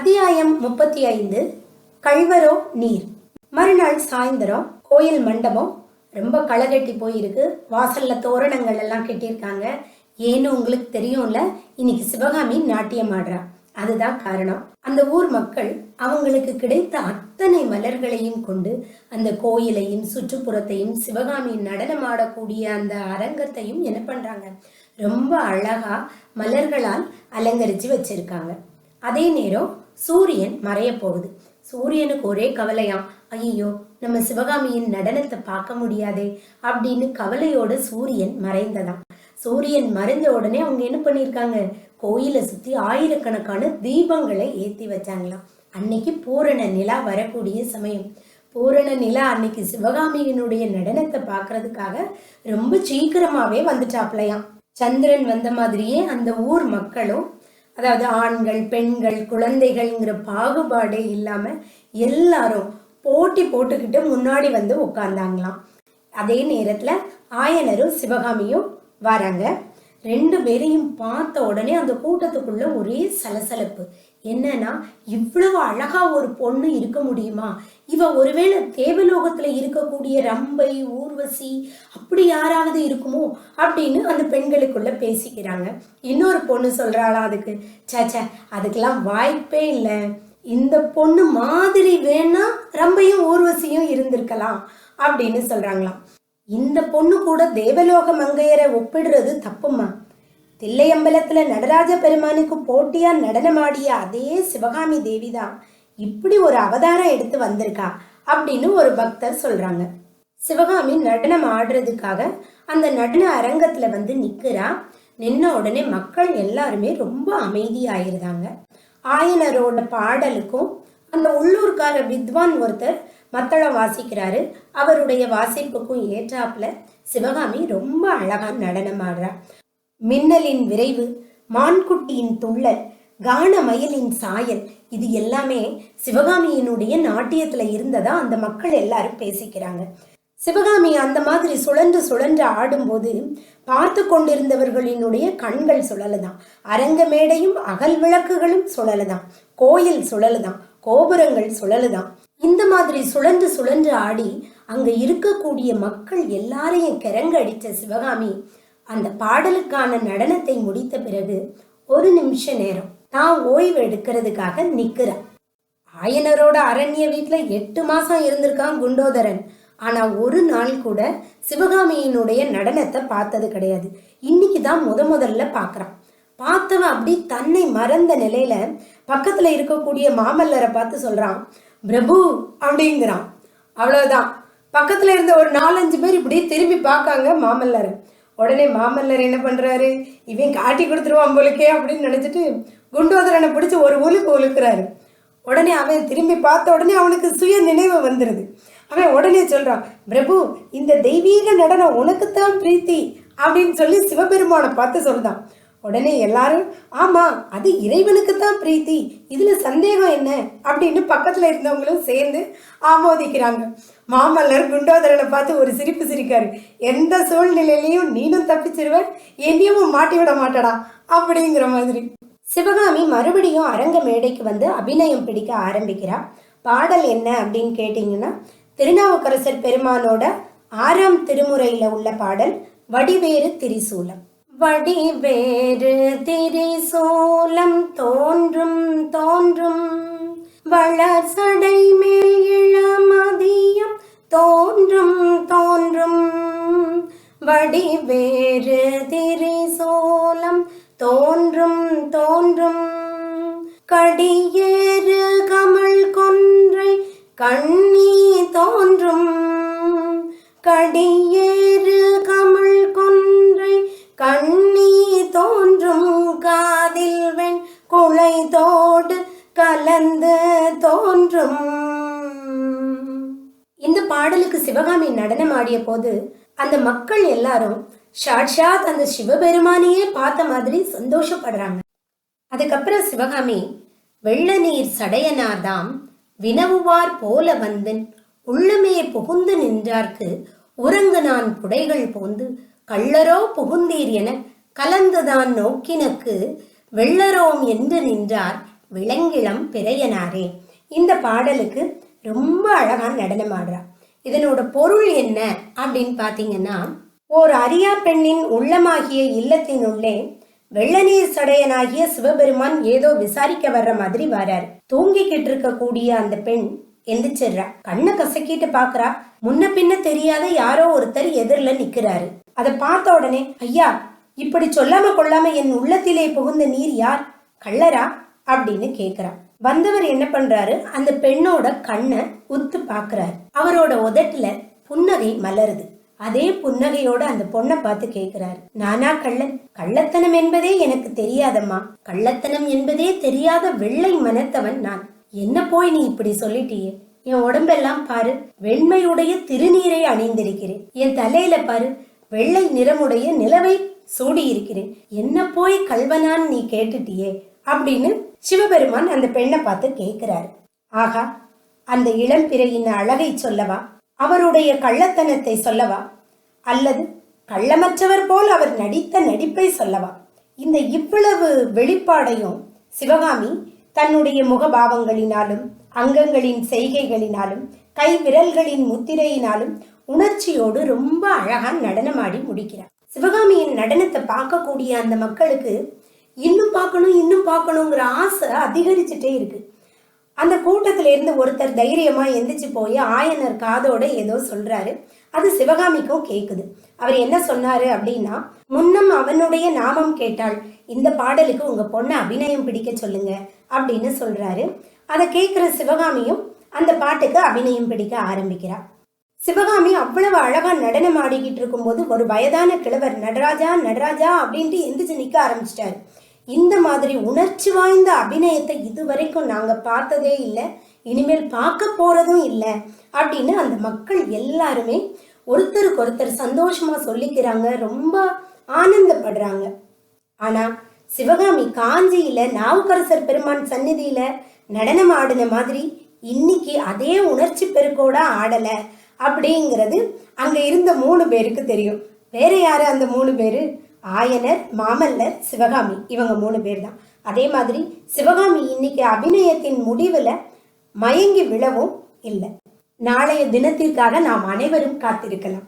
அத்தியாயம் முப்பத்தி ஐந்து கழ்வரோ நீர். மறுநாள் சாயந்தரம் கோயில் மண்டபம் ரொம்ப களகட்டி போயிருக்கு. வாசல்ல தோரணங்கள் எல்லாம் கட்டியிருக்காங்க. ஏன்னு உங்களுக்கு தெரியும்ல இன்னைக்கு சிவகாமி நாட்டியம் ஆடுறா. அதுதான் காரணம். அந்த ஊர் மக்கள் அவங்களுக்கு கிடைத்த அத்தனை மலர்களையும் கொண்டு அந்த கோயிலையும் சுற்றுப்புறத்தையும் சிவகாமி நடனமாடக்கூடிய அந்த அரங்கத்தையும் என்ன பண்றாங்க? ரொம்ப அழகா மலர்களால் அலங்கரிச்சு வச்சிருக்காங்க. அதே நேரம் சூரியன் மறைய போகுது. சூரியனுக்கு ஒரே கவலையாம் ஐயோ நம்ம சிவகாமியின் நடனத்தை பார்க்க முடியாதே அப்படின்னு கவலையோட சூரியன் மறைந்ததாம். சூரியன் மறைந்த உடனே அவங்க என்ன பண்ணியிருக்காங்க? கோயிலை சுத்தி ஆயிரக்கணக்கான தீபங்களை ஏத்தி வச்சாங்களாம். அன்னைக்கு பூரண நிலா வரக்கூடிய சமயம். பூரண நிலா அன்னைக்கு சிவகாமியினுடைய நடனத்தை பார்க்கறதுக்காக ரொம்ப சீக்கிரமாவே வந்துட்டாப்லையாம். சந்திரன் வந்த மாதிரியே அந்த ஊர் மக்களும் அதாவது ஆண்கள் பெண்கள் குழந்தைகள்ங்கிற பாகுபாடே இல்லாமல் எல்லாரும் போட்டி போட்டுக்கிட்டு முன்னாடி வந்து உட்கார்ந்தாங்களாம். அதே நேரத்தில் ஆயனரும் சிவகாமியும் வராங்க. ரெண்டு பேரையும் பார்த்த உடனே அந்த கூட்டத்துக்குள்ள ஒரே சலசலப்பு. என்னன்னா இவ்வளவு அழகா ஒரு பொண்ணு இருக்க முடியுமா? இவ ஒருவேளை தேவலோகத்துல இருக்கக்கூடிய ரம்பை ஊர்வசி அப்படி யாராவது இருக்குமோ அப்படின்னு அந்த பெண்களுக்குள்ள பேசிக்கிறாங்க. இன்னொரு பொண்ணு சொல்றாளா அதுக்கு சேச்சே அதுக்கெல்லாம் வாய்ப்பே இல்லை. இந்த பொண்ணு மாதிரி வேணா ரம்பையும் ஊர்வசியும் இருந்திருக்கலாம் அப்படின்னு சொல்றாங்களாம். இந்த பொண்ணு கூட தேவலோக மங்கையரை ஒப்பிடுறது தப்புமா தில்லையம்பலத்துல நடராஜ பெருமானுக்கு போட்டியா நடனமாடிய அதே சிவகாமி தேவிதான். இப்படி ஒரு அவதாரம் எடுத்து வந்திருக்கா அப்படின்னு ஒரு பக்தர் சொல்றாங்க. சிவகாமி நடனம் ஆடுறதுக்காக அந்த நடன அரங்கத்துல வந்து நிற்கிறா நின்ன உடனே மக்கள் எல்லாருமே ரொம்ப அமைதியாயிருந்தாங்க. ஆயனரோட பாடலுக்கும் அந்த உள்ளூர்கார வித்வான் ஒருத்தர் மத்தளம் வாசிக்கிறாரு. அவருடைய வாசிப்புக்கும் ஏற்றாப்புல சிவகாமி ரொம்ப அழகா நடனம் ஆடுறா மின்னலின் விரைவு மான்குட்டியின் துள்ளல் கான மயிலின் சாயல் இது எல்லாமே சிவகாமியினுடைய நாட்டியத்துல இருந்ததா அந்த மக்கள் எல்லாரும் பேசிக்கிறாங்க. சிவகாமி அந்த மாதிரி சுழன்று சுழன்று ஆடும்போது பார்த்து கொண்டிருந்தவர்களினுடைய கண்கள் சுழலுதான் அரங்க மேடையும் அகல் விளக்குகளும் சுழலுதான் கோயில் சுழலுதான் கோபுரங்கள் சுழலுதான் இந்த மாதிரி சுழன்று சுழன்று ஆடி அங்க இருக்கக்கூடிய மக்கள் எல்லாரையும் கிறங்க சிவகாமி அந்த பாடலுக்கான நடனத்தை முடித்த பிறகு ஒரு நிமிஷ நேரம் தான் ஓய்வு எடுக்கிறதுக்காக நிற்கிறேன். ஆயனரோட அரண்ய வீட்டுல எட்டு மாசம் இருந்திருக்கான் குண்டோதரன். ஆனா ஒரு நாள் கூட சிவகாமியினுடைய நடனத்தை பார்த்தது கிடையாது. இன்னைக்கு தான் முத முதல்ல பார்க்குறான். பார்த்தவன் அப்படி தன்னை மறந்த நிலையில பக்கத்துல இருக்கக்கூடிய மாமல்லரை பார்த்து சொல்றான் பிரபு அப்படிங்கிறான். அவ்வளோதான் பக்கத்தில் இருந்த ஒரு நாலஞ்சு பேர் இப்படி திரும்பி பார்க்காங்க மாமல்லர். உடனே மாமல்லர் என்ன பண்ணுறாரு இவன் காட்டி கொடுத்துருவான் போலுக்கே அப்படின்னு நினச்சிட்டு குண்டோதரனை பிடிச்சி ஒரு உலுக்கு உலுக்குறாரு உடனே அவன் திரும்பி பார்த்த உடனே அவனுக்கு சுய நினைவு வந்துடுது அவன் உடனே சொல்கிறான் பிரபு இந்த தெய்வீக நடனம் உனக்குத்தான் பிரீத்தி அப்படின்னு சொல்லி சிவபெருமானை பார்த்து சொல்கிறான் உடனே எல்லாரும் ஆமாம் அது இறைவனுக்கு தான் பிரீத்தி. இதில் சந்தேகம் என்ன? அப்படின்னு பக்கத்தில் இருந்தவங்களும் சேர்ந்து ஆமோதிக்கிறாங்க. மாமல்லர் குண்டோதரனை பார்த்து ஒரு சிரிப்பு சிரிக்காரு. எந்த சூழ்நிலையிலையும் நீனும் தப்பிச்சிருவ என்னையும் மாட்டி விட மாட்டடா அப்படிங்கிற மாதிரி. சிவகாமி மறுபடியும் அரங்க மேடைக்கு வந்து அபிநயம் பிடிக்க ஆரம்பிக்கிறா. பாடல் என்ன? அப்படின்னு கேட்டிங்கன்னா திருநாவுக்கரசர் பெருமானோட ஆறாம் திருமுறையில் உள்ள பாடல் வடிவேறு திரிசூலம். வடிவேறு திரிசூலம் தோன்றும் தோன்றும். வளர் சடை மேல் இளமதியம் தோன்றும் தோன்றும். வடிவேறு திரிசூலம் தோன்றும் தோன்றும். கடியேறு கமல் கொன்றை கண்ணி தோன்றும். கடியே இதோடு கலந்து தோன்றும். இந்த பாடலுக்கு சிவகாமி நடனம் ஆடிய போது அந்த மக்கள் எல்லாரும் சாட்சாத் அந்த சிவபெருமானையே பார்த்த மாதிரி சந்தோஷப்படுறாங்க. அதுக்கப்புறம் சிவகாமி வெள்ள நீர் சடையனார்தாம் வினவுவார் போல வந்தன் உள்ளமே புகுந்து நின்றார்க்கு உறங்கு நான் புடைகள் போந்து கள்ளரோ புகுந்தீர் என கலந்துதான் நோக்கினக்கு வெள்ளரோம் என்று நின்றார் விளங்கிளம் பிறையனாரே. இந்த பாடலுக்கு ரொம்ப அழகா நடனம் ஆடுறா இதனோட பொருள் என்ன அப்படின்னு பாத்தீங்கன்னா ஓர் அரியா பெண்ணின் உள்ளமாகிய இல்லத்தினுள்ளே வெள்ளநீர் சடையனாகிய சிவபெருமான் ஏதோ விசாரிக்க வர்ற மாதிரி வராரு. தூங்கிக்கிட்டு இருக்கக்கூடிய அந்த பெண் எந்திரிச்சிடுறா. கண்ணை கசக்கிட்டு பாக்குறா முன்ன பின்ன தெரியாத யாரோ ஒருத்தர் எதிரில நிக்கிறாரு அதை பார்த்த உடனே ஐயா இப்படி சொல்லாம கொள்ளாம என் உள்ளத்திலே புகுந்த நீர் யார்? கள்ளரா? அப்படின்னு கேக்குறா வந்தவர் என்ன பண்றாரு? அந்த பெண்ணோட கண்ணை உத்து பாக்குறாரு. அவரோட உதட்டுல புன்னகை மலருது. அதே புன்னகையோட அந்த பொண்ணை பார்த்து கேட்கிறாரு நானா கள்ளன்? கள்ளத்தனம் என்பதே எனக்கு தெரியாதம்மா. கள்ளத்தனம் என்பதே தெரியாத வெள்ளை மனத்தவன் நான். என்ன போய் நீ இப்படி சொல்லிட்டியே? என் உடம்பெல்லாம் பாரு. வெண்மையுடைய திருநீரை அணிந்திருக்கிறேன். என் தலையில பாரு. வெள்ளை நிறமுடைய நிலவை சூடி இருக்கிறேன் என்ன போய் கல்வனான்னு நீ கேட்டுட்டியே? அப்படின்னு சிவபெருமான் அந்த பெண்ணை பார்த்து கேட்கிறாரு. ஆகா அந்த இளம்பிறையின் அழகை சொல்லவா? அவருடைய கள்ளத்தனத்தை சொல்லவா? அல்லது கள்ளமற்றவர் போல் அவர் நடித்த நடிப்பை சொல்லவா? இந்த இவ்வளவு வெளிப்பாடையும் சிவகாமி தன்னுடைய முகபாவங்களினாலும் அங்கங்களின் செய்கைகளினாலும் கை விரல்களின் முத்திரையினாலும் உணர்ச்சியோடு ரொம்ப அழகா நடனமாடி முடிக்கிறார். சிவகாமியின் நடனத்தை பார்க்கக்கூடிய அந்த மக்களுக்கு இன்னும் பார்க்கணும் இன்னும் பார்க்கணுங்கிற ஆசை அதிகரிச்சுட்டே இருக்கு. அந்த கூட்டத்துல இருந்து ஒருத்தர் தைரியமா எந்திரிச்சு போய் ஆயனர் காதோட ஏதோ சொல்றாரு. அது சிவகாமிக்கும் கேக்குது. அவர் என்ன சொன்னாரு அப்படின்னா முன்னம் அவனுடைய நாமம் கேட்டாள். இந்த பாடலுக்கு உங்க பொண்ணை அபிநயம் பிடிக்க சொல்லுங்க அப்படின்னு சொல்றாரு. அதை கேட்குற சிவகாமியும் அந்த பாட்டுக்கு அபிநயம் பிடிக்க ஆரம்பிக்கிறார் சிவகாமி அவ்வளவு அழகா நடனம் ஆடிக்கிட்டு இருக்கும்போது ஒரு வயதான கிழவர் நடராஜா நடராஜா அப்படின்ட்டு எந்திரிச்சு நிக்க ஆரம்பிச்சிட்டாரு. இந்த மாதிரி உணர்ச்சி வாய்ந்த அபிநயத்தை இதுவரைக்கும் நாங்க பார்த்ததே இல்லை. இனிமேல் பார்க்க போறதும் இல்லை அப்படின்னு அந்த மக்கள் எல்லாருமே ஒருத்தருக்கு ஒருத்தர் சந்தோஷமா சொல்லிக்கிறாங்க. ரொம்ப ஆனந்தப்படுறாங்க. ஆனா சிவகாமி காஞ்சியில நாவுக்கரசர் பெருமான் சந்நிதியில நடனம் ஆடின மாதிரி இன்னைக்கு அதே உணர்ச்சி பெருக்கோட ஆடலை. அப்படிங்கிறது அங்கே இருந்த மூணு பேருக்கு தெரியும். வேற யார் அந்த மூணு பேர்? ஆயனர் மாமல்லர் சிவகாமி. இவங்க மூணு பேர் தான் அதே மாதிரி சிவகாமி இன்னைக்கு அபிநயத்தின் முடிவில் மயங்கி விழவும் இல்லை. நாளைய தினத்திற்காக நாம் அனைவரும் காத்திருக்கலாம்.